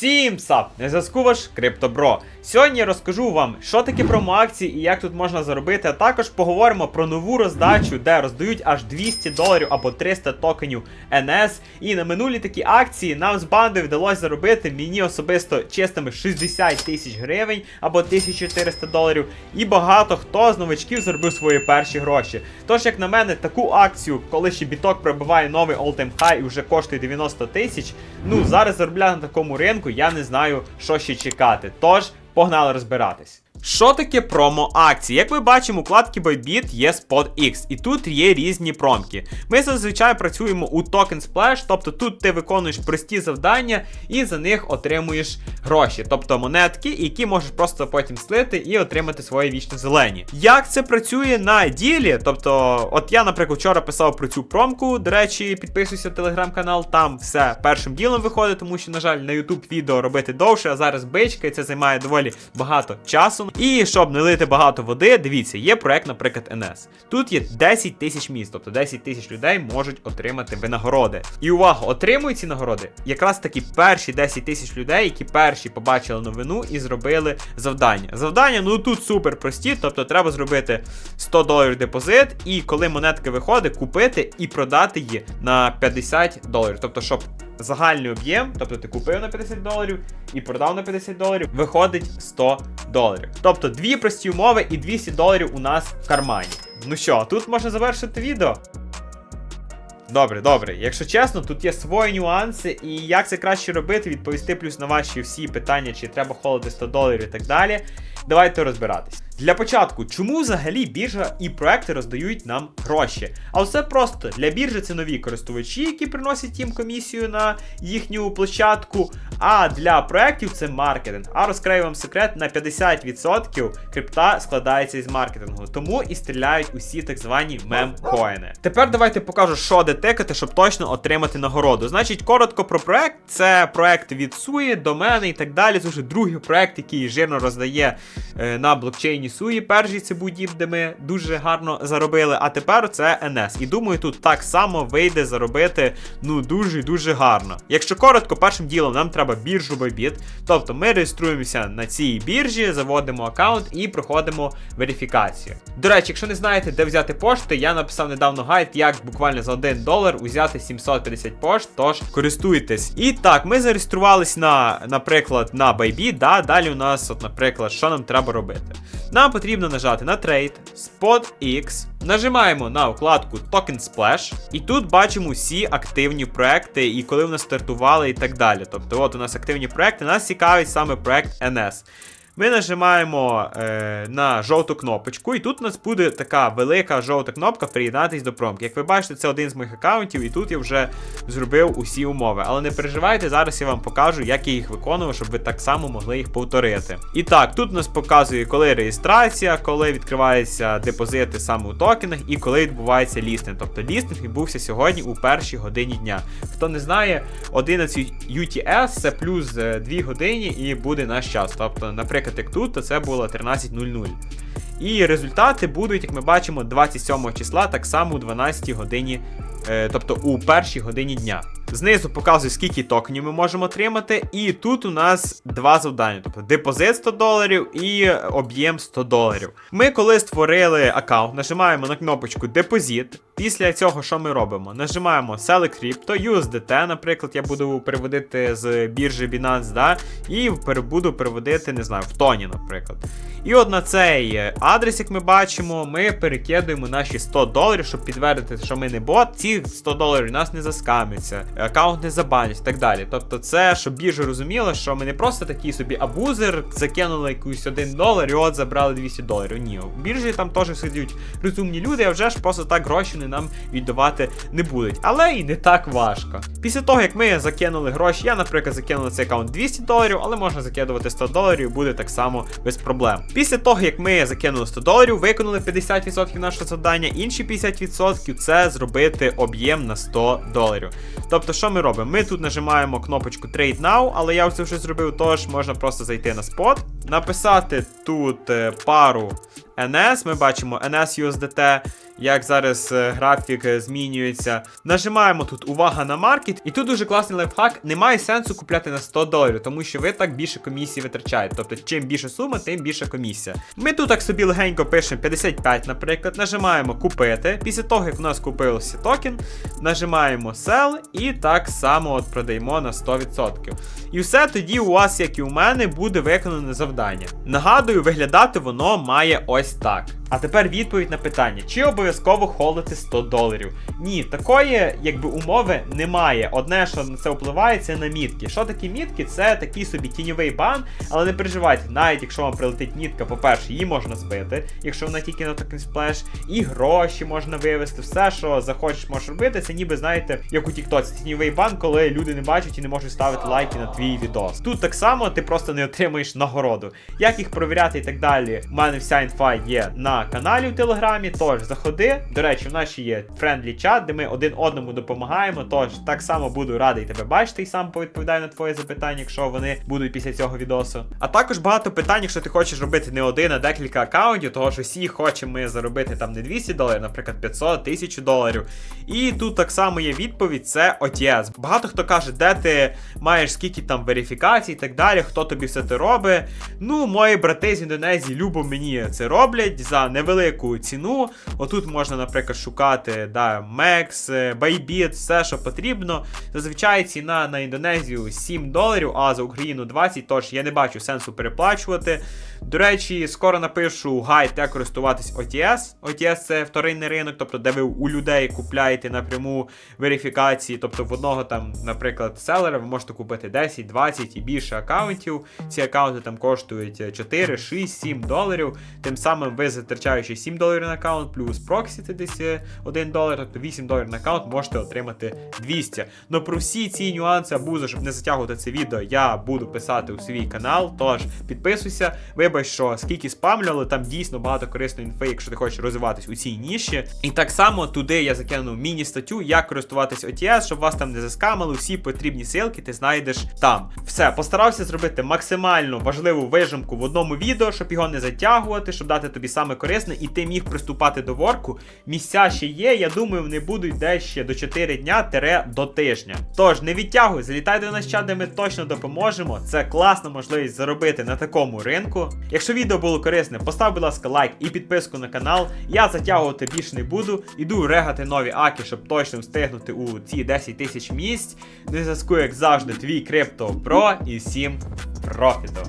Всім сап! На зв'язку ваш Криптобро. Сьогодні я розкажу вам, що таке промоакції і як тут можна заробити, а також поговоримо про нову роздачу, де роздають аж 200 доларів або 300 токенів NS. І на минулі такі акції нам з банди вдалося заробити мені особисто чистими 60 тисяч гривень або 1400 доларів. І багато хто з новачків заробив свої перші гроші. Тож, як на мене, таку акцію, коли ще біток пробиває новий all-time high і вже коштує 90 тисяч, ну зараз заробляти на такому ринку, я не знаю, що ще чекати. Тож, погнали розбиратись. Що таке промо-акції? Як ми бачимо, у вкладці Bybit є Spot X, і тут є різні промки. Ми зазвичай працюємо у Token Splash, тобто тут ти виконуєш прості завдання і за них отримуєш гроші, тобто монетки, які можеш просто потім слити і отримати свої вічно зелені. Як це працює на ділі? Тобто, от я, наприклад, вчора писав про цю промку. До речі, підписуйся в телеграм-канал, там все першим ділом виходить, тому що, на жаль, на YouTube відео робити довше, а зараз бичка, і це займає доволі багато часу. І щоб не лити багато води, дивіться, є проект, наприклад, NS. Тут є 10 тисяч міст, тобто 10 тисяч людей можуть отримати винагороди. І увага, отримують ці нагороди якраз такі перші 10 тисяч людей, які перші побачили новину і зробили завдання. Завдання, ну тут супер прості, тобто треба зробити 100 доларів депозит, і коли монетка виходить, купити і продати її на 50 доларів. Тобто, щоб загальний об'єм, тобто ти купив на 50 доларів і продав на 50 доларів, виходить 100 доларів. Тобто дві прості умови і 200 доларів у нас в кармані. Ну що, тут можна завершити відео. Добре, добре. Якщо чесно, тут є свої нюанси, і як це краще робити, відповісти плюс на ваші всі питання, чи треба холити 100 доларів і так далі. Давайте розбиратись. Для початку, чому взагалі біржа і проекти роздають нам гроші? А все просто для біржі це нові користувачі, які приносять їм комісію на їхню площадку. А для проектів це маркетинг. А розкрию вам секрет: на 50% крипта складається із маркетингу, тому і стріляють усі так звані мемкоїни. Тепер давайте покажу, що де тикати, щоб точно отримати нагороду. Значить, коротко про проект. Це проект від Суї, до мене і так далі. Це вже другий проект, який жирно роздає е, на блокчейні Суї. Перший це був де ми дуже гарно заробили. А тепер це NS. І думаю, тут так само вийде заробити ну дуже дуже гарно. Якщо коротко, першим ділом нам треба біржу Bybit. Тобто ми реєструємося на цій біржі, заводимо аккаунт і проходимо верифікацію. До речі, якщо не знаєте, де взяти пошти, я написав недавно гайд, як буквально за 1 долар узяти 750 пошт, тож користуйтесь. І так, ми зареєструвались на, наприклад, на Bybit, да, далі у нас, от, наприклад, що нам треба робити. Нам потрібно нажати на Trade, X, нажимаємо на вкладку Token Splash, і тут бачимо всі активні проекти, і коли вони стартували, і так далі. Тобто, от у нас активні проекти, нас цікавить саме проект NS. Ми нажимаємо е, на жовту кнопочку, і тут у нас буде така велика жовта кнопка приєднатись до промки. Як ви бачите, це один з моїх аккаунтів, і тут я вже зробив усі умови. Але не переживайте, зараз я вам покажу, як я їх виконував, щоб ви так само могли їх повторити. І так, тут у нас показує, коли реєстрація, коли відкриваються депозити саме у токенах, і коли відбувається лістинг. Тобто лістинг відбувся сьогодні у першій годині дня. Хто не знає, 11 UTS це плюс 2 години і буде наш час. Тобто, наприклад, тут, то це було 13.00. І результати будуть, як ми бачимо, 27 числа, так само у 12 годині, е, тобто у першій годині дня. Знизу показує, скільки токенів ми можемо отримати. І тут у нас два завдання: тобто депозит 100 доларів і об'єм 100 доларів. Ми, коли створили аккаунт, нажимаємо на кнопочку Депозит. Після цього, що ми робимо? Нажимаємо Select Crypto, USDT, наприклад, я буду переводити з біржі Binance, да, і буду переводити, не знаю, в тоні, наприклад. І от на цей адрес, як ми бачимо, ми перекидуємо наші 100 доларів, щоб підтвердити, що ми не бот. Ці 100 доларів нас не заскамиться, аккаунт не забанять і так далі. Тобто, це, щоб біржа розуміла, що ми не просто такий собі абузер, закинули якусь 1 долар і от забрали 200 доларів. Ні, у біржі там теж сидять розумні люди, а вже ж просто так гроші не нам віддавати не будуть. Але і не так важко. Після того, як ми закинули гроші, я, наприклад, закинув на цей аккаунт 200 доларів, але можна закидувати 100 доларів, буде так само без проблем. Після того, як ми закинули 100 доларів, виконали 50% нашого завдання, інші 50% це зробити об'єм на 100 доларів. Тобто, що ми робимо? Ми тут нажимаємо кнопочку Trade Now, але я це вже зробив, тож можна просто зайти на спот, написати тут е, пару NS, ми бачимо NS USDT, як зараз е, графік е, змінюється. Нажимаємо тут увага на маркет, і тут дуже класний лайфхак. Немає сенсу купляти на 100 доларів, тому що ви так більше комісії витрачаєте. Тобто, чим більше сума, тим більше комісія. Ми тут так собі легенько пишемо 55, наприклад, нажимаємо купити. Після того, як у нас купився токен, нажимаємо sell і так само от продаємо на 100%. І все тоді у вас, як і у мене, буде виконане завдання. Нагадую, виглядати воно має ось так. А тепер відповідь на питання: чи обов'язково холдити 100 доларів? Ні, такої якби умови немає. Одне, що на це впливає, це на мітки. Що такі мітки? Це такий собі тіньовий бан, але не переживайте, навіть якщо вам прилетить мітка, по-перше, її можна збити, якщо вона тільки на токен сплеш, і гроші можна вивести, все, що захочеш, можеш робити. Це ніби знаєте, як у Тіктоці, тіньовий бан, коли люди не бачать і не можуть ставити лайки на твій відос. Тут так само ти просто не отримаєш нагороду. Як їх провіряти і так далі. У мене вся інфа є на каналі в Телеграмі. Тож заходи. До речі, в нас ще є френдлі чат, де ми один одному допомагаємо. Тож так само буду радий тебе бачити і сам повідповідаю на твоє запитання, якщо вони будуть після цього відосу. А також багато питань, якщо ти хочеш робити не один, а декілька аккаунтів, того що всі хочемо ми заробити там не 200 доларів, наприклад, 500, 1000 доларів. І тут так само є відповідь: це OTS. Багато хто каже, де ти маєш скільки там верифікацій і так далі, хто тобі все це робить. Ну, мої брати з Індонезії любо мені це роблять за невелику ціну. Отут можна, наприклад, шукати да, Mex, Bybit, все, що потрібно. Зазвичай ціна на Індонезію 7 доларів, а за Україну 20, тож я не бачу сенсу переплачувати. До речі, скоро напишу гайд, як користуватись OTS. OTS це вторинний ринок, тобто де ви у людей купляєте напряму верифікації. Тобто в одного там, наприклад, селера ви можете купити 10, 20 і більше аккаунтів. Ці аккаунти там коштують 4, 6, 7 доларів. Тим самим ви затрачаючи 7 доларів на аккаунт, плюс проксі це десь 1 долар, тобто 8 доларів на аккаунт можете отримати 200. Ну про всі ці нюанси абузу, щоб не затягувати це відео, я буду писати у свій канал. Тож підписуйся. Вибач, що скільки спамлю, але там дійсно багато корисної інфи, якщо ти хочеш розвиватись у цій ніші. І так само туди я закинув міні-статтю, як користуватись OTS, щоб вас там не заскамили. Всі потрібні силки ти знайдеш там. Все, постарався зробити максимально важливу вижимку в одному відео, щоб його не затягувати, щоб дати тобі саме корисне, і ти міг приступати до ворку. Місця ще є. Я думаю, вони будуть десь ще до 4 дня тире до тижня. Тож не відтягуй, залітай до нас де ми точно допоможемо. Це класна можливість заробити на такому ринку. Якщо відео було корисне, постав, будь ласка, лайк і підписку на канал. Я затягувати більше не буду. Іду регати нові аки, щоб точно встигнути у ці 10 тисяч місць. Не зв'язку, як завжди, твій крипто про і всім профіту.